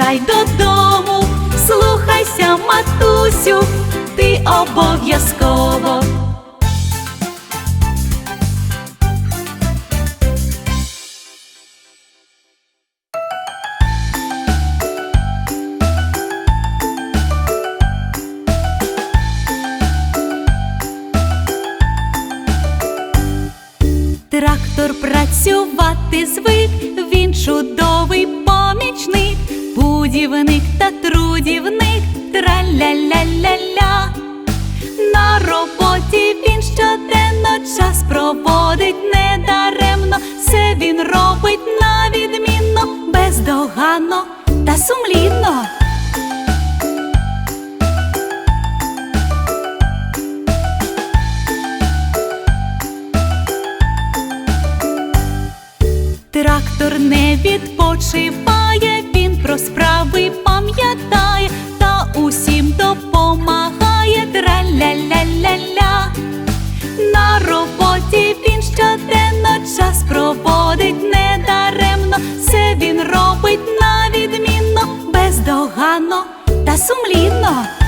поспішай додому, слухайся, матусю, трудівник, траля-ля-ля-ля. На роботі він щоденно час проводить недаремно, все він робить на відмінно, бездоганно та сумлінно. Трактор не відпочиває, він про справи пам'ятає та усім допомагає. Траля-ля-ля-ля. На роботі він щоденно час проводить недаремно. Все він робить на відмінно, бездоганно та сумлінно.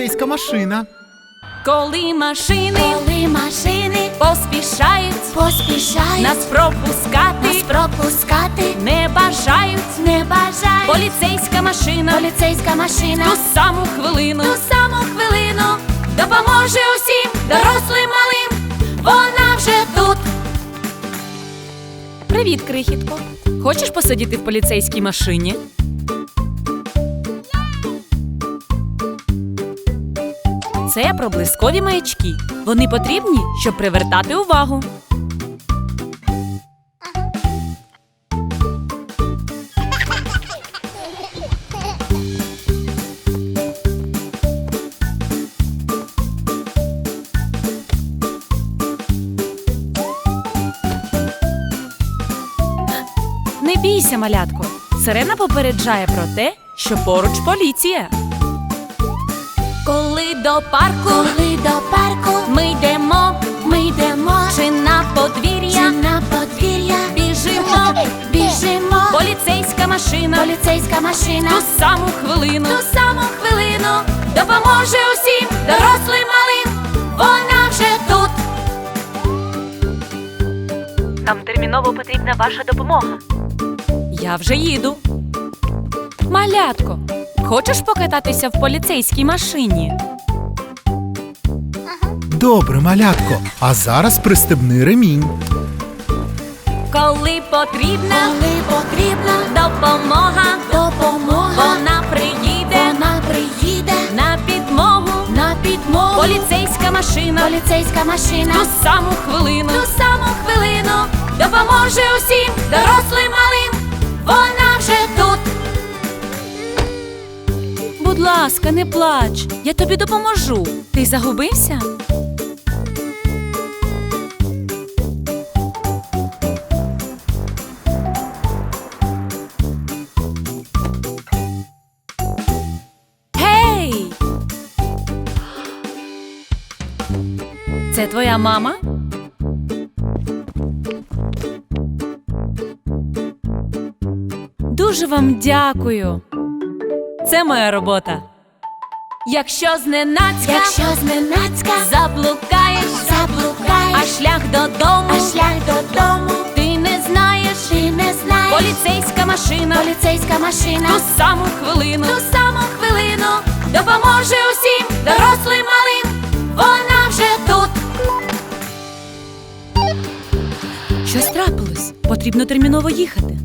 Поліцейська машина. Коли машини Коли машини поспішають поспішають нас пропускати, нас пропускати, не бажають. не бажають Поліцейська машина поліцейська машина ту саму хвилину, ту саму хвилину допоможе усім дорослим малим, вона вже тут. Привіт, крихітко. Хочеш посидіти в поліцейській машині? Це проблискові маячки. Вони потрібні, щоб привертати увагу. Не бійся, малятко. Сирена попереджає про те, що поруч поліція. Коли до парку Коли до парку ми йдемо, ми йдемо. чи на чи подвір'я на подвір'я, біжимо, біжимо, поліцейська машина. Поліцейська машина. Ту саму хвилину. Ту саму хвилину. Допоможе усім дорослим малим, вона вже тут. Нам терміново потрібна ваша допомога. Я вже їду. Малятко, хочеш покататися в поліцейській машині? Добре, малятко, а зараз пристебни ремінь. Коли потрібна Коли потрібна допомога, допомога, вона приїде вона приїде на підмогу. на підмогу. Поліцейська машина Поліцейська машина ту саму хвилину ту саму хвилину допоможе усім дорослим малим, вона вже тут. Будь ласка, не плач. Я тобі допоможу. Ти загубився? Гей! Це твоя мама? Дуже вам дякую. Це моя робота. Якщо зненацька Якщо зненацька заблукаєш, а шлях додому а шлях додому ти не знаєш. ти не знаєш. Поліцейська машина Поліцейська машина ту саму хвилину ту саму хвилину допоможе усім, дорослим малим. Вона вже тут. щось трапилось. Потрібно терміново їхати.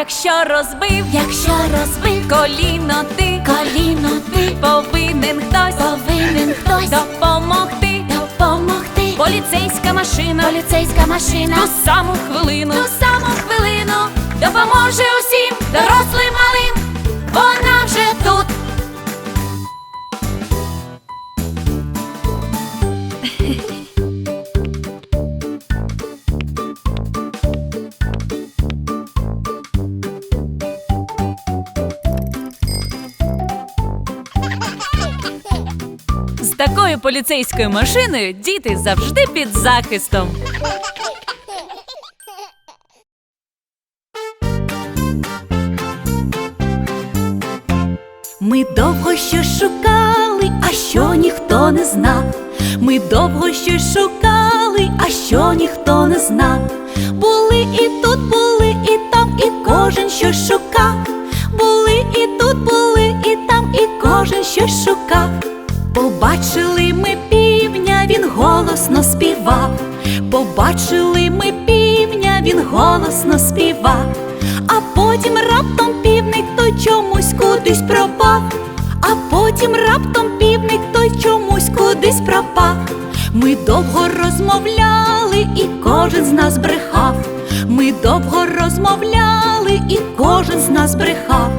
Якщо розбив Якщо розбив коліно ти, коліно, ти повинен хтось повинен хтось допомогти. допомогти. Поліцейська машина. Поліцейська машина. Ту саму хвилину. Ту саму хвилину. Допоможе усім, Поліцейською машиною діти завжди під захистом. Ми довго щось шукали, а що ніхто не знав. Ми довго щось шукали, а що ніхто не знав. Були і тут, були, і там, і кожен щось шукав. Були і тут, були, і там, і кожен щось шукав. Побачили ми півня, він голосно співав. Побачили ми півня, він голосно співав. А потім раптом півник той чомусь кудись пропав. А потім раптом півник той чомусь кудись пропав. Ми довго розмовляли, і кожен з нас брехав. Ми довго розмовляли, і кожен з нас брехав.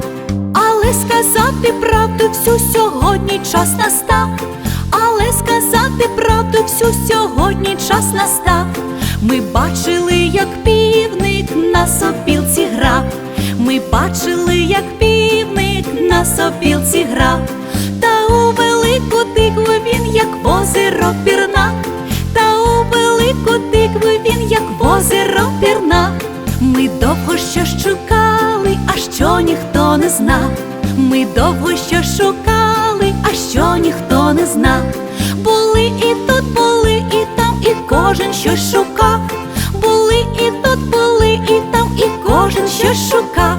Сказати правду всю сьогодні час настав. Але сказати правду всю сьогодні час настав. Ми бачили, як півник на сопілці грав. Ми бачили, як півник на сопілці грав. Та у велику тикву він, як озеро пірнав. Та у велику тикву він, як озеро пірнав. Ми довго що шукали, а що ніхто не знав. Ми довго що шукали, а що ніхто не знав. Були і тут, були, і там, і кожен щось шукав. Були і тут, були, і там, і кожен щось шукав.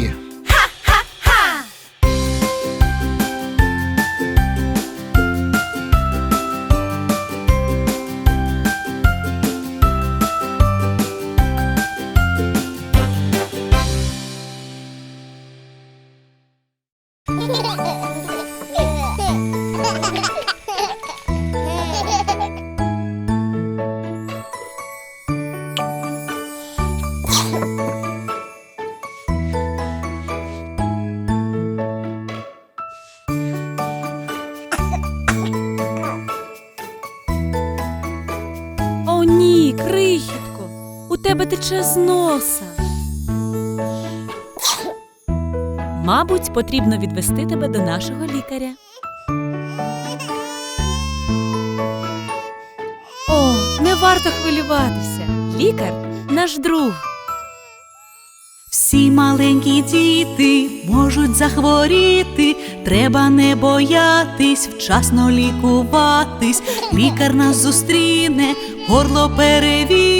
Тече з носа. Мабуть, потрібно відвести тебе до нашого лікаря. О, не варто хвилюватися. Лікар наш друг. Всі маленькі діти можуть захворіти, треба не боятись, вчасно лікуватись. Лікар нас зустріне, горло перевірить,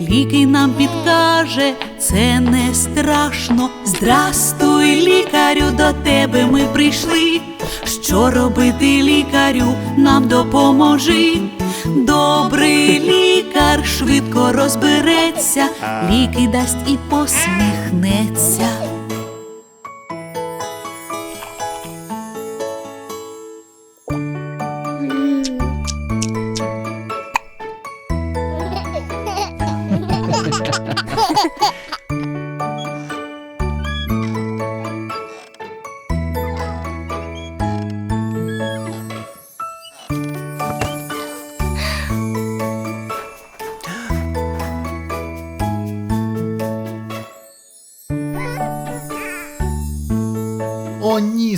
ліки нам підкаже, це не страшно. Здрастуй, лікарю, до тебе ми прийшли. Що робити лікарю, нам допоможи. Добрий лікар швидко розбереться, ліки дасть і посміхнеться.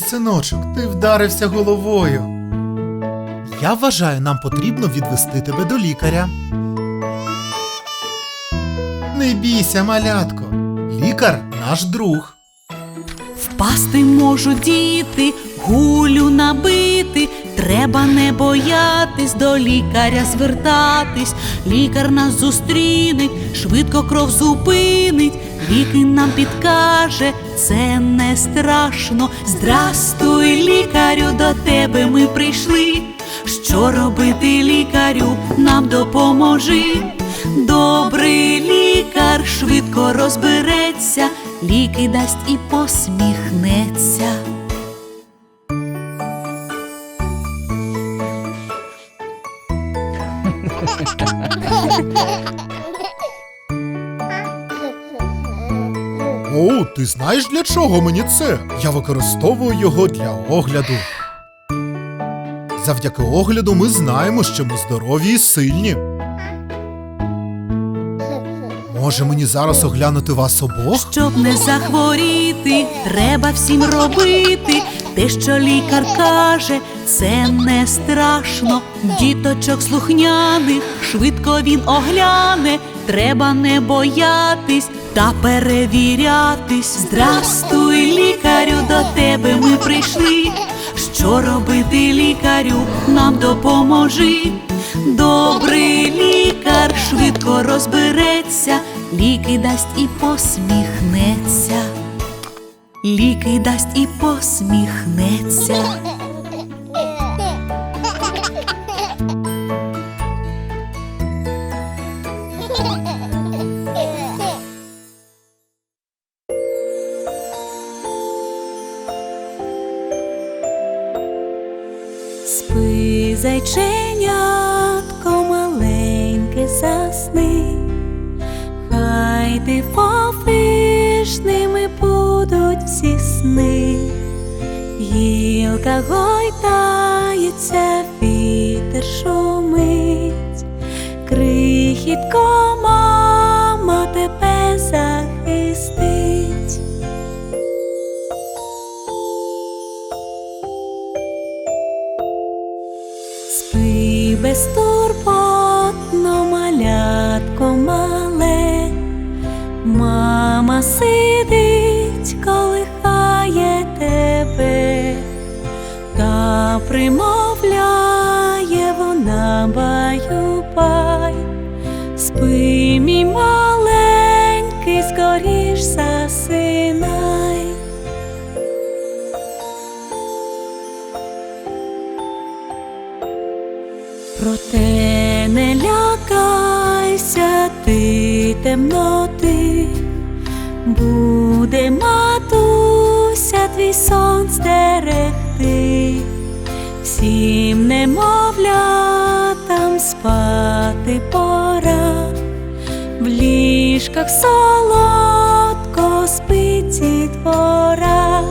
Синочок, ти вдарився головою. Я вважаю, нам потрібно відвести тебе до лікаря. Не бійся, малятко. Лікар наш друг. Впасти можуть діти, гулю набити. Треба не боятись до лікаря звертатись. Лікар нас зустріне, швидко кров зупинить, ліки нам підкаже, це не страшно. Здрастуй, лікарю, до тебе ми прийшли. Що робити лікарю, нам допоможи. Добрий лікар швидко розбереться, ліки дасть і посміхнеться. Ти знаєш для чого мені це? Я використовую його для огляду. Завдяки огляду ми знаємо, що ми здорові і сильні. Може мені зараз оглянути вас обох? Щоб не захворіти, треба всім робити. Те, що лікар каже, це не страшно. Діточок слухняних, швидко він огляне. Треба не боятись та перевірятись. Здрастуй, лікарю, до тебе ми прийшли. Що робити лікарю, нам допоможи. Добрий лікар швидко розбереться, ліки дасть і посміхнеться. Ліки дасть і посміхнеться. Гілка гойдається, темноти, буде матуся твій сон стерегти, всім немовлятам спати пора, в ліжках солодко спить дітвора.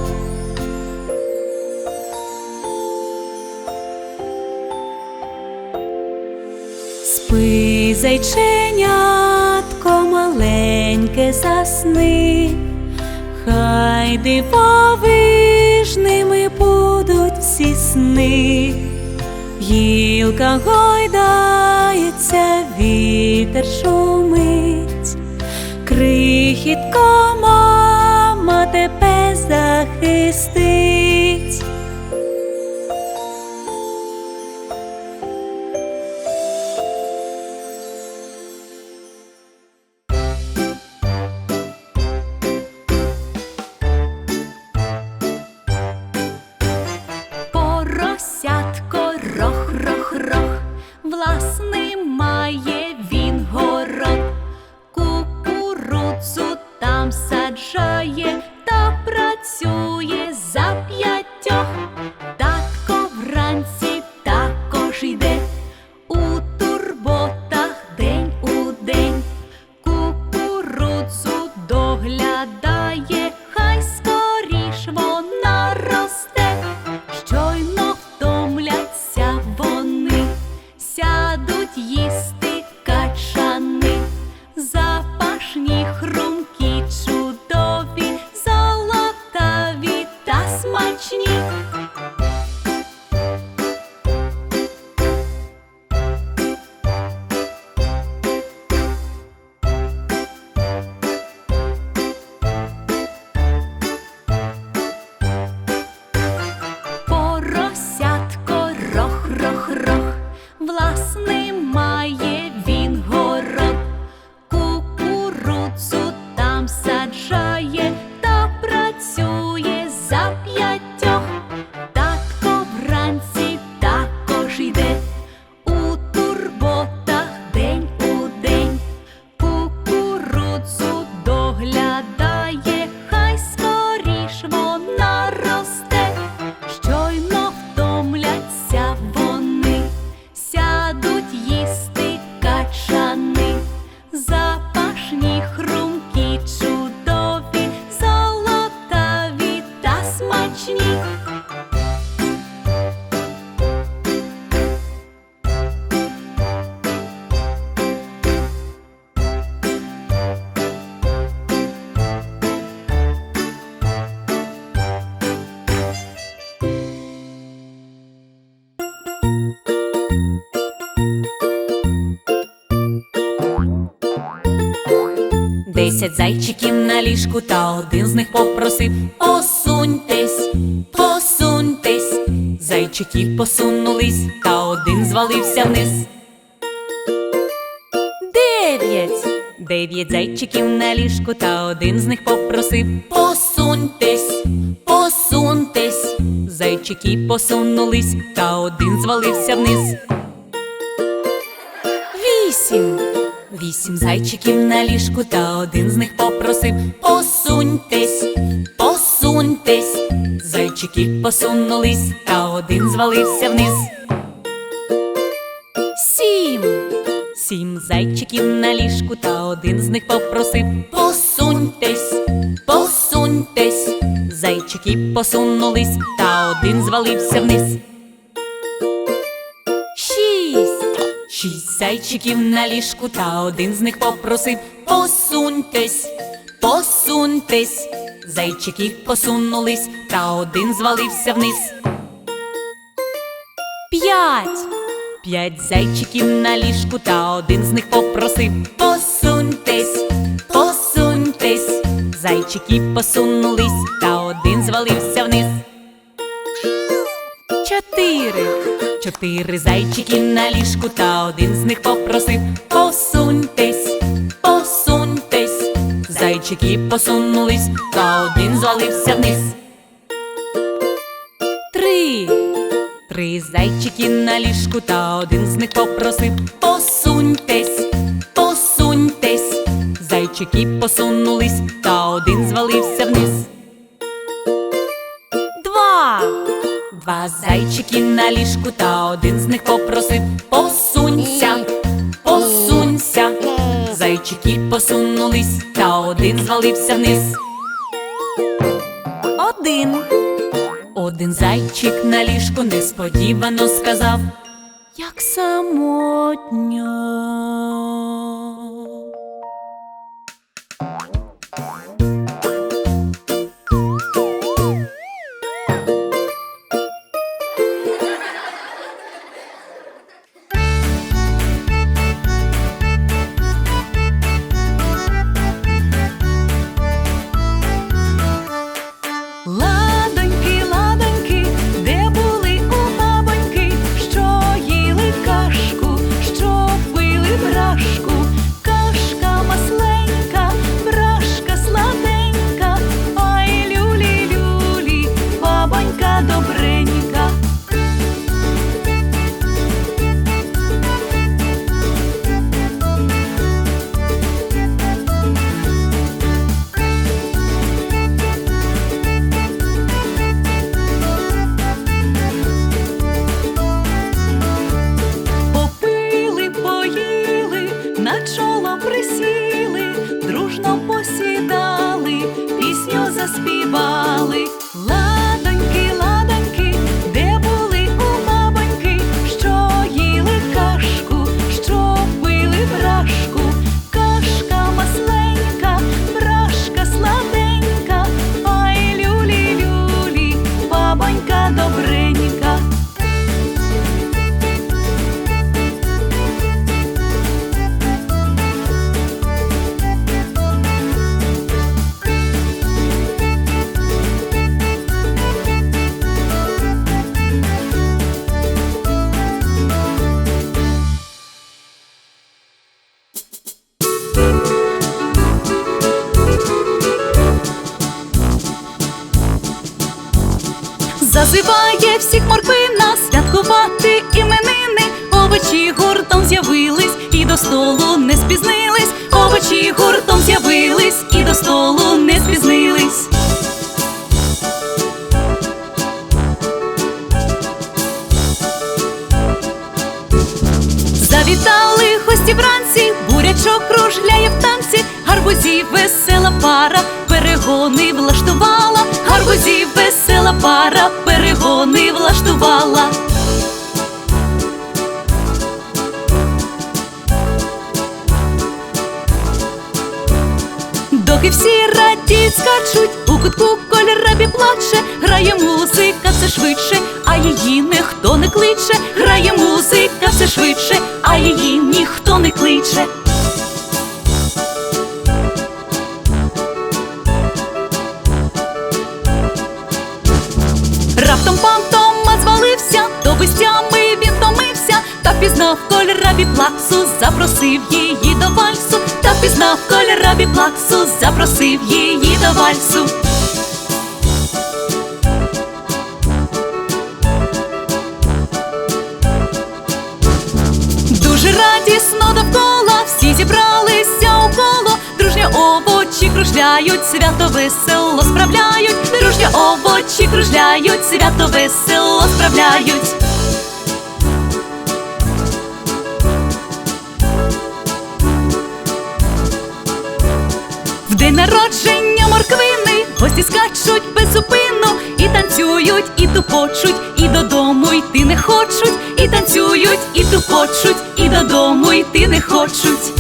Спи, зайченятко засни, хай дивовижними будуть всі сни. Гілка гойдається, вітер шумить, крихітко мама тебе захистить. Смачні. Десять зайчиків на ліжку, та один з них попросив Посуньтесь, посуньтесь. Зайчики посунулись, та один звалився вниз. Дев'ять. Дев'ять зайчиків на ліжку, та один з них попросив Посуньтесь, посуньтесь. Зайчики посунулись, та один звалився вниз. Вісім зайчиків на ліжку, та один з них попросив Посуньтесь, посуньтесь. Зайчики посунулись, та один звалився вниз. Сім. Сім зайчиків на ліжку, та один з них попросив Посуньтесь, посуньтесь. Зайчики посунулись, та один звалився вниз. Шість зайчиків на ліжку, та один з них попросив Посуньтесь, посуньтесь. Зайчики посунулись, та один звалився вниз. П'ять. П'ять зайчиків на ліжку, та один з них попросив Посуньтесь, посуньтесь. Зайчики посунулись, та один звалився вниз. Чотири. Чотири зайчики на ліжку, та один з них попросив Посуньтесь, посуньтесь. Зайчики посунулись, та один звалився вниз. Три. Три зайчики на ліжку, та один з них попросив Посуньтесь, посуньтесь. Зайчики посунулись, та один звалився вниз. Два зайчики на ліжку, та один з них попросив Посунься, посунься. Зайчики посунулись, та один звалився вниз. Один. Один зайчик на ліжку несподівано сказав як самотньо. Святкувати іменини. Овочі гуртом з'явились і до столу не спізнились. Овочі гуртом з'явились і до столу не спізнились. Завітали гості вранці, бурячок кружляє в танці, гарбузів весела пара, перегони влаштувала, гарбузів весела пара, перегони влаштувала. Доки всі радіють, скачуть, у кутку кольорабі плаче, грає музика все швидше, а її ніхто не кличе, грає музика все швидше, а її ніхто не кличе. Пізнав кольорабі плаксу, запросив її до вальсу, та пізнав кольорабі плаксу, запросив її до вальсу. Дуже радісно довкола, всі зібралися у коло, дружня овочі кружляють, свято весело справляють, дружня овочі кружляють, свято весело справляють. День народження морквини. Гості скачуть без зупину. І танцюють, і тупочуть, і додому йти не хочуть, і танцюють, і тупочуть, і додому йти не хочуть.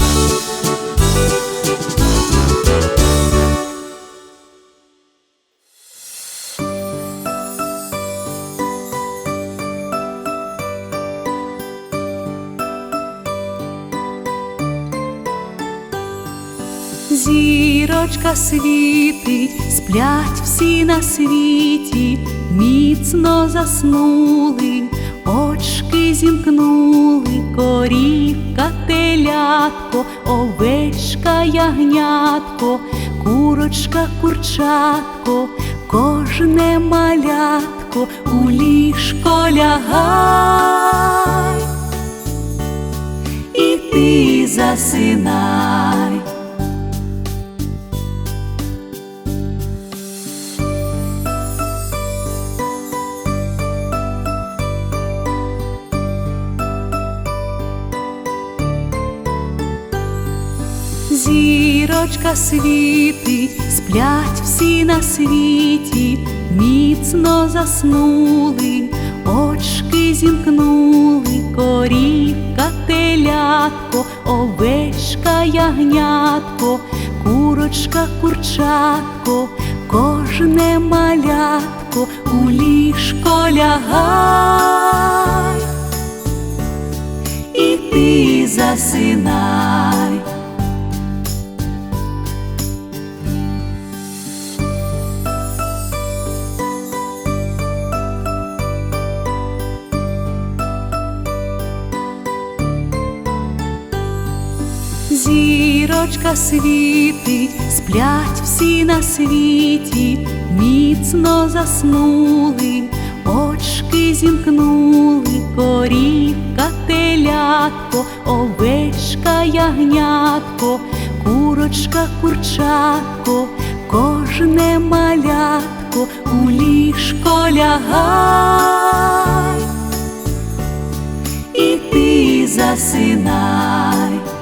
Зірочка світить, сплять всі на світі, міцно заснули, очки зімкнули, корівка, телятко, овечка, ягнятко, курочка, курчатко, кожне малятко у ліжко лягай, і ти засинай. Зірочка світить, сплять всі на світі, міцно заснули, очки зімкнули, корі. телятко, овечка, ягнятко, курочка, курчатко, кожне малятко у ліжко лягай, і ти засинай. Зірочка світить, сплять всі на світі, міцно заснули, очки зімкнули, корівка, телятко, овечка, ягнятко, курочка, курчатко, кожне малятко у ліжко лягай, і ти засинай.